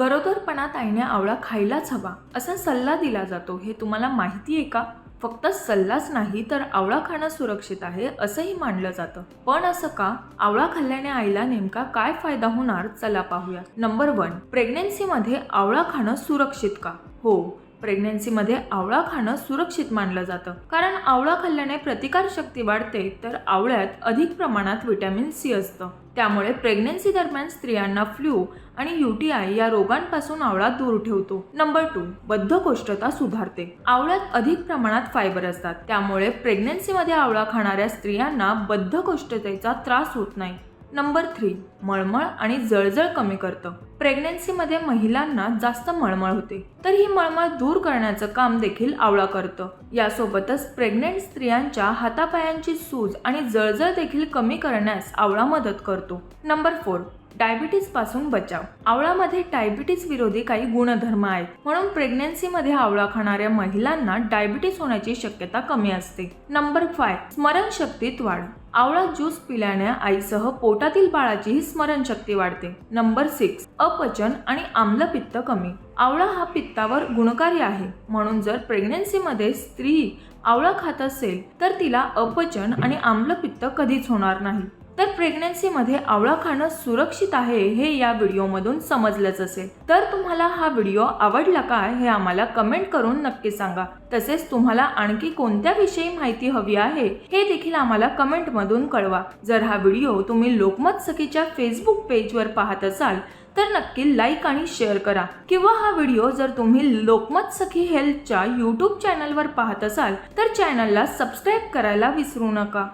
गरोदरपणात आईने आवळा खायलाच हवा असा सल्ला दिला जातो. हे तुम्हाला माहिती आहे का? फक्त सल्लाच नाही तर आवळा खाणं सुरक्षित आहे असंही मानलं जातं. पण असं का? आवळा खाल्ल्याने आईला नेमका काय फायदा होणार? चला पाहूया. नंबर वन प्रेग्नेन्सीमध्ये आवळा खाणं सुरक्षित का? हो प्रेग्नन्सीमध्ये आवळा खाणं सुरक्षित मानलं जातं. कारण आवळा खाल्ल्याने प्रतिकारशक्ती वाढते तर आवळ्यात अधिक प्रमाणात विटॅमिन सी असतं. त्यामुळे प्रेग्नन्सी दरम्यान स्त्रियांना फ्लू आणि युटीआय या रोगांपासून आवळा दूर ठेवतो. नंबर टू बद्धकोष्ठता सुधारते. आवळ्यात अधिक प्रमाणात फायबर असतात. त्यामुळे प्रेग्नन्सीमध्ये आवळा खाणाऱ्या स्त्रियांना बद्धकोष्ठतेचा त्रास होत नाही. नंबर थ्री मळमळ आणि जळजळ कमी करतं. प्रेग्नेन्सीमध्ये महिलांना जास्त मळमळ होते. तर ही मळमळ दूर करण्याचं काम देखील आवळा करतं. यासोबतच प्रेग्नेंट स्त्रियांच्या हातापायांची सूज आणि जळजळ देखील कमी करण्यास आवळा मदत करतो. नंबर फोर डायबिटीजपासून बचाव. आवळामध्ये डायबिटीज विरोधी काही गुणधर्म आहेत. म्हणून प्रेग्नेन्सीमध्ये आवळा खाणाऱ्या महिलांना डायबिटीज होण्याची शक्यता कमी असते. नंबर फाय स्मरणशक्तीत वाढ. आवळा ज्यूस पिल्याने आईसह पोटातील बाळाचीही स्मरणशक्ती वाढते. नंबर सिक्स अपचन आणि आम्लपित्त कमी. आवळा हा पित्तावर गुणकारी आहे. म्हणून जर प्रेग्नेन्सीमध्ये स्त्री आवळा खात असेल तर तिला अपचन आणि आम्लपित्त कधीच होणार नाही. तर प्रेग्नन्सीमध्ये आवळा खाणं सुरक्षित आहे हे या व्हिडिओमधून समजलंच असेल. तर तुम्हाला हा व्हिडिओ आवडला का हे आम्हाला कमेंट करून नक्की सांगा. तसेच तुम्हाला आणखी कोणत्या विषयी माहिती हवी आहे हे देखील आम्हाला कमेंटमधून कळवा. जर हा व्हिडिओ तुम्ही लोकमत सखीच्या फेसबुक पेजवर पाहत असाल तर नक्की लाईक आणि शेअर करा. किंवा हा व्हिडिओ जर तुम्ही लोकमत सखी हेल्थच्या यूट्यूब चॅनलवर पाहत असाल तर चॅनलला सबस्क्राईब करायला विसरू नका.